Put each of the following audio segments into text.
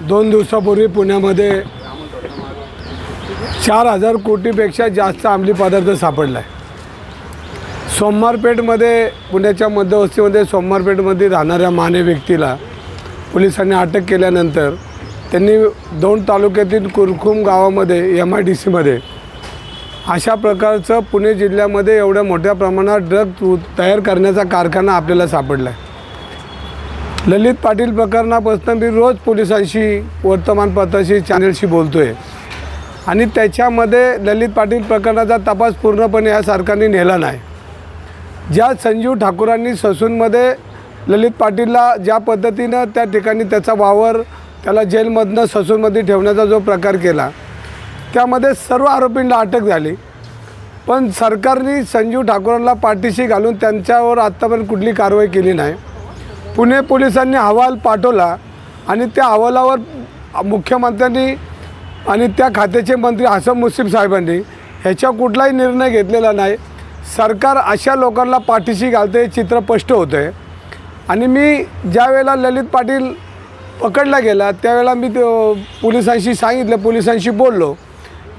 दोन दिवसापूर्वी पुण्यामध्ये चार हजार कोटीपेक्षा जास्त अंमली पदार्थ सापडला आहे सोमवारपेठमध्ये पुण्याच्या मध्यवस्तीमध्ये सोमवारपेठमध्ये राहणाऱ्या माने व्यक्तीला पोलिसांनी अटक केल्यानंतर त्यांनी दोन तालुक्यातील कुरखुम गावामध्ये एम आय डी सीमध्ये अशा प्रकारचं पुणे जिल्ह्यामध्ये एवढ्या मोठ्या प्रमाणात ड्रग तयार करण्याचा कारखाना आपल्याला सापडला आहे ललित पाटील प्रकरणापासून मी रोज पोलिसांशी वर्तमानपत्राशी चॅनलशी बोलतो आहे आणि त्याच्यामध्ये ललित पाटील प्रकरणाचा तपास पूर्णपणे या सरकारने नेला नाही. ज्या संजीव ठाकूरांनी ससूनमध्ये ललित पाटीलला ज्या पद्धतीनं त्या ठिकाणी त्याचा वावर त्याला जेलमधनं ससूनमध्ये ठेवण्याचा जो प्रकार केला त्यामध्ये सर्व आरोपींना अटक झाली. पण सरकारने संजीव ठाकूरांना पाठीशी घालून त्यांच्यावर आत्तापर्यंत कुठली कारवाई केली नाही. पुणे पोलिसांनी अहवाल पाठवला आणि त्या अहवालावर मुख्यमंत्र्यांनी आणि त्या खात्याचे मंत्री हसन मुस्लिम साहेबांनी ह्याच्या कुठलाही निर्णय घेतलेला नाही. सरकार अशा लोकांना पाठीशी घालते हे चित्र स्पष्ट होतं आहे आणि मी ज्या वेळेला ललित पाटील पकडला गेला त्यावेळेला मी तो पोलिसांशी सांगितलं पोलिसांशी बोललो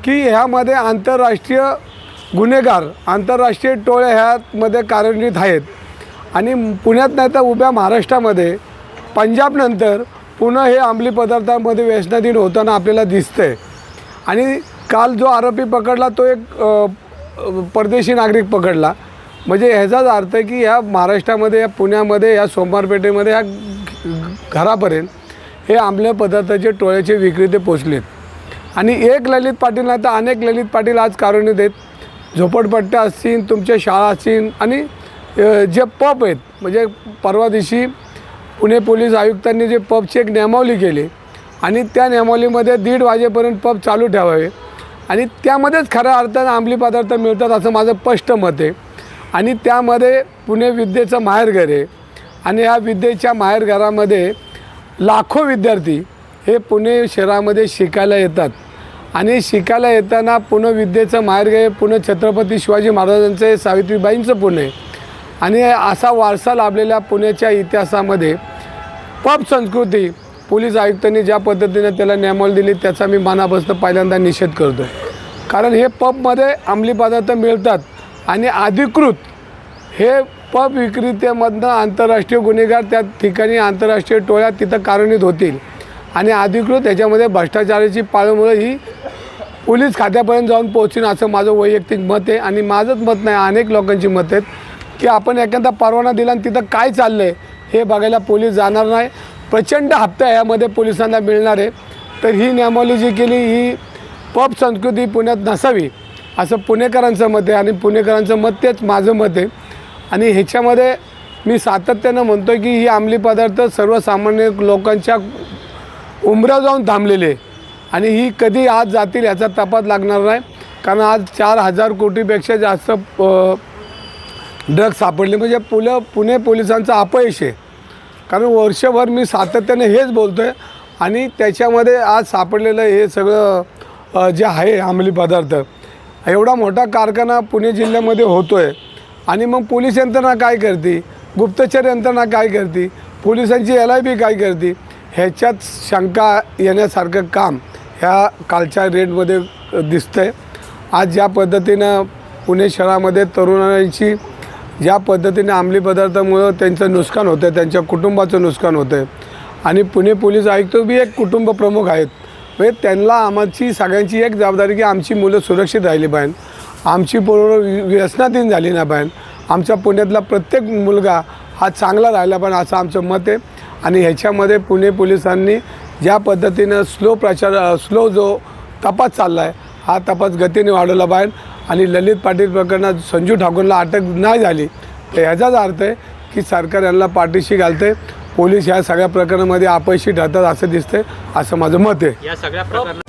की ह्यामध्ये आंतरराष्ट्रीय गुन्हेगार आंतरराष्ट्रीय टोळे ह्यामध्ये कार्यान्वित आहेत. आणि पुण्यात नाही तर उभ्या महाराष्ट्रामध्ये पंजाबनंतर पुन्हा हे अंमली पदार्थांमध्ये व्यसनाधीन होताना आपल्याला दिसतं आहे आणि काल जो आरोपी पकडला तो एक परदेशी नागरिक पकडला. म्हणजे ह्याचाच अर्थ आहे की ह्या महाराष्ट्रामध्ये या पुण्यामध्ये या सोमवारपेठेमध्ये ह्या घरापर्यंत हे आंमल्या पदार्थाचे टोळ्याचे विक्रेते पोचलेत. आणि एक ललित पाटील नाही तर अनेक ललित पाटील आज कारुणीत देत. झोपडपट्ट्या असतील तुमच्या शाळा असतील आणि जे पप आहेत म्हणजे परवा दिवशी पुणे पोलीस आयुक्तांनी जे पबची एक नियमावली केली आणि त्या नियमावलीमध्ये दीड वाजेपर्यंत पब चालू ठेवावे. आणि त्यामध्येच खऱ्या अर्थानं आंबली पदार्थ मिळतात असं माझं स्पष्ट मत आहे. आणि त्यामध्ये पुणे विद्येचं माहेरघर आहे. आणि ह्या विद्येच्या माहेरघरामध्ये लाखो विद्यार्थी हे पुणे शहरामध्ये शिकायला येतात. आणि शिकायला येताना पुणे विद्येचं माहेरघर हे पुणे छत्रपती शिवाजी महाराजांचं आहे सावित्रीबाईंचं पुणे. आणि असा वारसा लाभलेल्या पुण्याच्या इतिहासामध्ये पब संस्कृती पोलीस आयुक्तांनी ज्या पद्धतीने त्याला नियमावली दिली त्याचा मी मनापासून पहिल्यांदा निषेध करतो कारण हे पबमध्ये अंमली पदार्थ मिळतात आणि अधिकृत हे पप विक्रेतेमधनं आंतरराष्ट्रीय गुन्हेगार त्या ठिकाणी आंतरराष्ट्रीय टोळ्या तिथं कारणीत होतील. आणि अधिकृत ह्याच्यामध्ये भ्रष्टाचाराची पाळमुळं ही पोलीस खात्यापर्यंत जाऊन पोहोचीन असं माझं वैयक्तिक मत आहे. आणि माझंच मत नाही अनेक लोकांची मत आहेत की आपण एखादा परवाना दिला आणि तिथं काय चाललं आहे हे बघायला पोलीस जाणार नाही. प्रचंड हप्ता यामध्ये पोलिसांना मिळणार आहे. तर ही नियमावली जी केली ही पब संस्कृती पुण्यात नसावी असं पुणेकरांचं मत आहे. आणि पुणेकरांचं मत तेच माझं मत आहे. आणि ह्याच्यामध्ये मी सातत्यानं म्हणतो की ही अंमली पदार्थ सर्वसामान्य लोकांच्या उमऱ्या जाऊन थांबलेले आहे. आणि ही कधी आज जातील याचा तपास लागणार नाही. कारण आज चार हजार कोटीपेक्षा जास्त ड्रग सापडले. म्हणजे पुलं पुणे पोलिसांचं अपयश आहे. कारण वर्षभर मी सातत्याने हेच बोलतो आहे आणि त्याच्यामध्ये आज सापडलेलं हे सगळं जे आहे अंमली पदार्थ एवढा मोठा कारखाना पुणे जिल्ह्यामध्ये होतो आहे आणि मग पोलीस यंत्रणा काय करते? गुप्तचर यंत्रणा काय करते? पोलिसांची एल आय बी काय करते? ह्याच्यात शंका येण्यासारखं काम ह्या कालच्या रेटमध्ये दिसतं आहे आज ज्या पद्धतीनं पुणे शहरामध्ये तरुणांची ज्या पद्धतीने अंमली पदार्थामुळं त्यांचं नुकसान होतं आहे त्यांच्या कुटुंबाचं नुकसान होतं आहे आणि पुणे पोलीस आयुक्त बी एक कुटुंब प्रमुख आहेत. म्हणजे त्यांना आमची सगळ्यांची एक जबाबदारी की आमची मुलं सुरक्षित राहिली पाहिजे आमची पोरं व्य- व्यसनाधीन झाली नाही पाहिजे आमच्या पुण्यातला प्रत्येक मुलगा हा चांगला राहिला पाहिजे असं आमचं मत आहे. आणि ह्याच्यामध्ये पुणे पोलिसांनी ज्या पद्धतीनं स्लो प्रचार स्लो जो तपास चालला आहे हा तपास गतीने वाढवला पाहिजे आणि ललित पाटील प्रकरणात संजू ठाकूरला अटक नाही झाली. तर ह्याचाच अर्थ आहे की सरकार यांना पाठीशी घालते पोलीस ह्या सगळ्या प्रकरणामध्ये अपयशी ठरतात असं दिसतंय असं माझं मत आहे. या सगळ्या प्रकरणात.